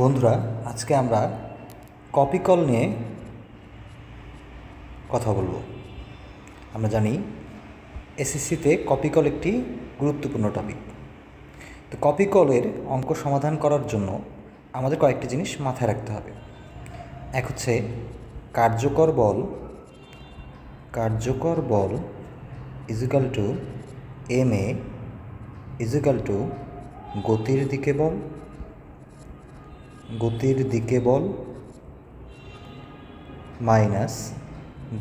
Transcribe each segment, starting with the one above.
বন্ধুরা, আজকে আমরা কপি কল নিয়ে কথা বলব। আমরা জানি এসএসসিতে কপি কল একটি গুরুত্বপূর্ণ টপিক তো কপি কলের অঙ্ক সমাধান করার জন্য আমাদের কয়েকটি জিনিস মাথায় রাখতে হবে। এক হচ্ছে কার্যকর বল কার্যকর বল equal to M A equal to গতির দিকে বল গতির দিকে বল মাইনাস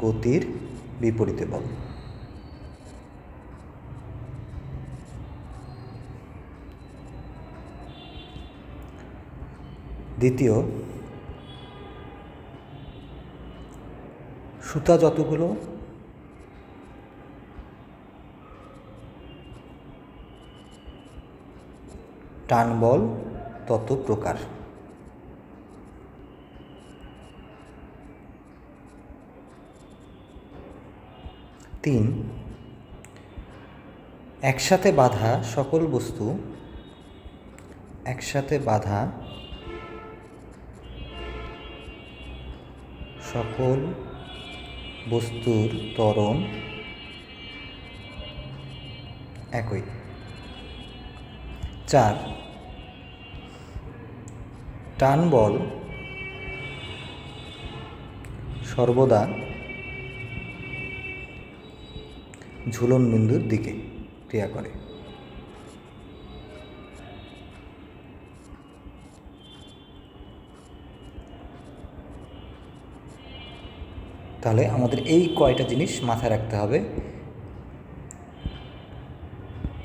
গতির বিপরীতে বল। দ্বিতীয় সুতা যতগুলো টান বল তত প্রকার। তিন, একসাথে বাঁধা সকল বস্তু, একসাথে বাঁধা সকল বস্তুর ত্বরণ একই। চার, টান বল সর্বদা ঝুলন বিন্দুর দিকে ক্রিয়া করে। তাহলে আমাদের এই কয়টা জিনিস মাথায় রাখতে হবে।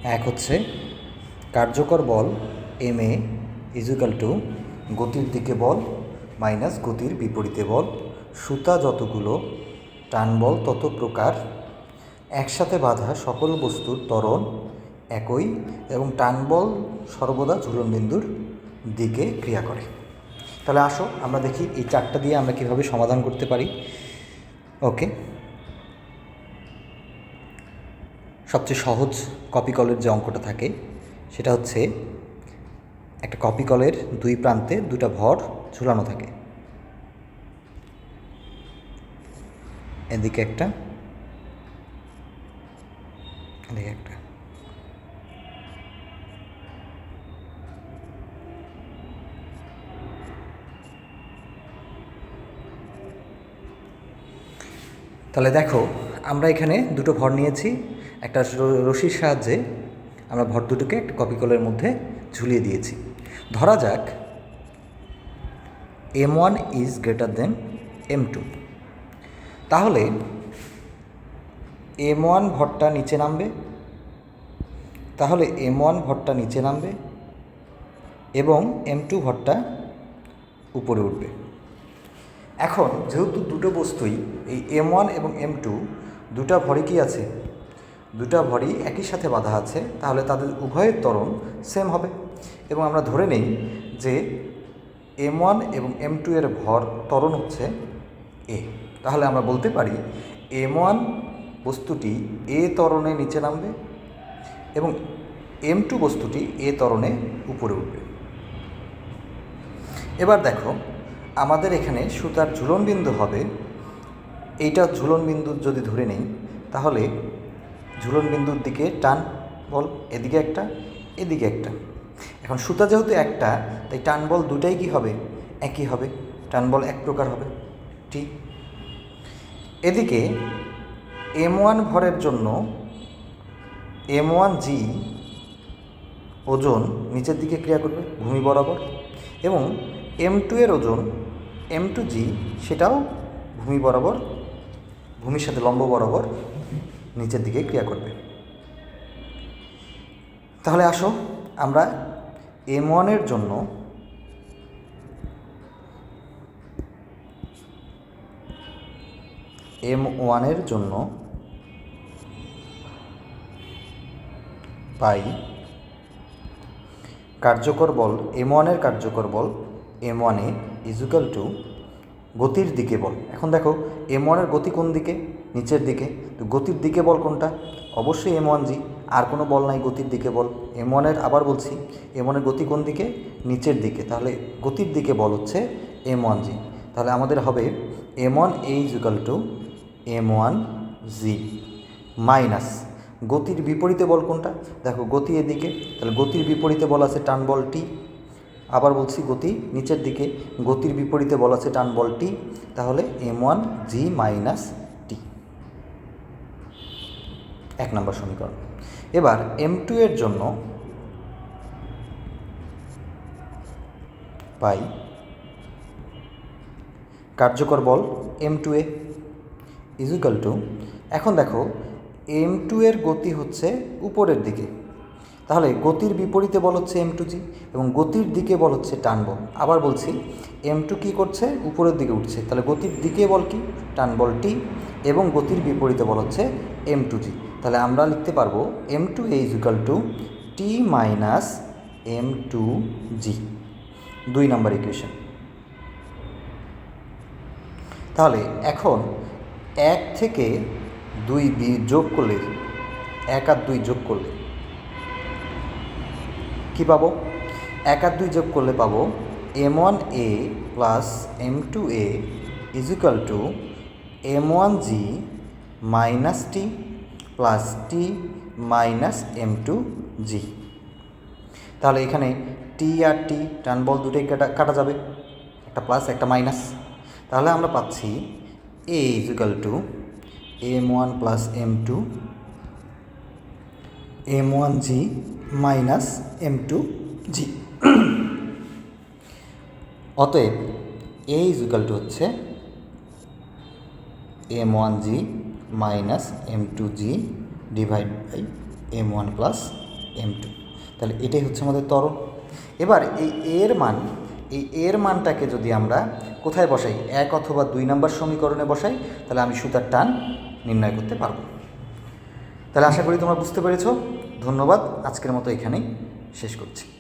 এক হচ্ছে কার্যকর বল এম এ ইজিক্যাল টু গতির দিকে বল মাইনাস গতির বিপরীতে বল। সুতা যতগুলো, টান বল তত প্রকার একসাথে বাঁধা সকল বস্তুর ত্বরণ একই এবং টান বল সর্বদা ঝুলন বিন্দুর দিকে ক্রিয়া করে। তাহলে আসো, আমরা দেখি এই চারটা দিয়ে আমরা কীভাবে সমাধান করতে পারি। ওকে। সবচেয়ে সহজ কপি কলের যে অঙ্কটা থাকে, সেটা হচ্ছে একটা কপি কলের দুই প্রান্তে দুটা ভর ঝুলানো থাকে। এদিকে একটা এদিকে একটা। তাহলে দেখো, আমরা এখানে দুটো ভর নিয়েছি। একটা রশির সাহায্যে আমরা ভর দুটোকে একটা কপি কলের মধ্যে ঝুলিয়ে দিয়েছি। ধরা যাক M one is greater than M two তাহলে এম ওয়ান ভরটা নিচে নামবে তাহলে এম ওয়ান ভরটা নিচে নামবে এবং এম টু ভরটা উপরে উঠবে। এখন যেহেতু দুটো বস্তুই, এই এম ওয়ান এবং এম টু, দুটা ভরই কি আছে? দুটা ভরই একই সাথে বাঁধা আছে, তাহলে তাদের উভয়ের ত্বরণ সেম হবে। এবং আমরা ধরে নেই যে এম ওয়ান এবং এম টু এর ভর ত্বরণ হচ্ছে এ। তাহলে আমরা বলতে পারি এম ওয়ান বস্তুটি এ ত্বরণে নিচে নামবে এবং এম টু বস্তুটি এ ত্বরণে উপরে উঠবে। এবার দেখো, আমাদের এখানে সুতার ঝুলন বিন্দু হবে। এইটা ঝুলন বিন্দু যদি ধরে নেই, তাহলে ঝুলন বিন্দুর দিকে টান বল, এদিকে একটা এদিকে একটা। এখন সুতা যেহেতু একটা, তাই টান বল দুটাই কি হবে? একই হবে। টান বল এক প্রকার হবে। ঠিক। এদিকে এম ওয়ান ভরের জন্য এম ওয়ান জি ওজন নিচের দিকে ক্রিয়া করবে, ভূমি বরাবর, এবং এম টু এর ওজন এম টু জি সেটাও ভূমি বরাবর, ভূমির সাথে লম্ব বরাবর নিচের দিকে ক্রিয়া করবে। তাহলে আসো আমরা এম ওয়ানের জন্য এম ওয়ানের জন্য পাই। কার্যকর বল এম ওয়ানের কার্যকর বল এম ওয়ানে ইজুকাল টু গতির দিকে বল। এখন দেখো এম ওয়ানের গতি কোন দিকে? নিচের দিকে। তো গতির দিকে বল কোনটা? অবশ্যই এম ওয়ান জি। আর কোনো বল নাই গতির দিকে বল। এম ওয়ানের আবার বলছি এম ওয়ানের গতি কোন দিকে? নিচের দিকে। তাহলে গতির দিকে বল হচ্ছে এম ওয়ান জি। তাহলে আমাদের হবে M one A equal to M one G minus গতির বিপরীতে বল কোনটা? দেখো গতি এদিকে, তাহলে গতির বিপরীতে বল আছে টান বল টি। আবার বলছি গতি নিচের দিকে, গতির বিপরীতে বল আছে টান বল টি, তাহলে M one G minus T. এক নম্বর সমীকরণ। এবার এম টু এর জন্য পাই কার্যকর বল M two A. Equal to, এখন দেখো এম টু এর গতি হচ্ছে উপরের দিকে। তাহলে গতির বিপরীতে বল হচ্ছে এম টু জি এবং গতির দিকে বল হচ্ছে টান বল আবার বলছি এম টু কী করছে? উপরের দিকে উঠছে। তাহলে গতির দিকে বল কি? টান বল টি এবং গতির বিপরীতে বল হচ্ছে এম টু জি তাহলে আমরা লিখতে পারব M two A equal to T minus M two G দুই নম্বর ইকুয়েশন তাহলে এখন এক থেকে দুই যোগ করলে, এক আর দুই যোগ করলে। কি পাবো? এক আর দুই যোগ করলে পাবো M one A plus M two A equal to M one G minus T plus T minus M two G. তাহলে এখানে টি আর টি টান বল দুটোই কাটা কাটা যাবে। একটা প্লাস একটা মাইনাস তাহলে আমরা পাচ্ছি A equal to M one plus M two M one G minus M two G অতএব এ ইজিক্যাল টু হচ্ছে M one G minus M two G divide by M one plus M two তাহলে এটাই হচ্ছে আমাদের ত্বরণ এবার এই এর মান, এই এর মানটাকে যদি আমরা কোথায় বসাই? এক অথবা দুই নাম্বার সমীকরণে বসাই, তাহলে আমি সুতার টান নির্ণয় করতে পারব। তাহলে আশা করি তোমরা বুঝতে পেরেছ। ধন্যবাদ। আজকের মতো এখানেই শেষ করছি।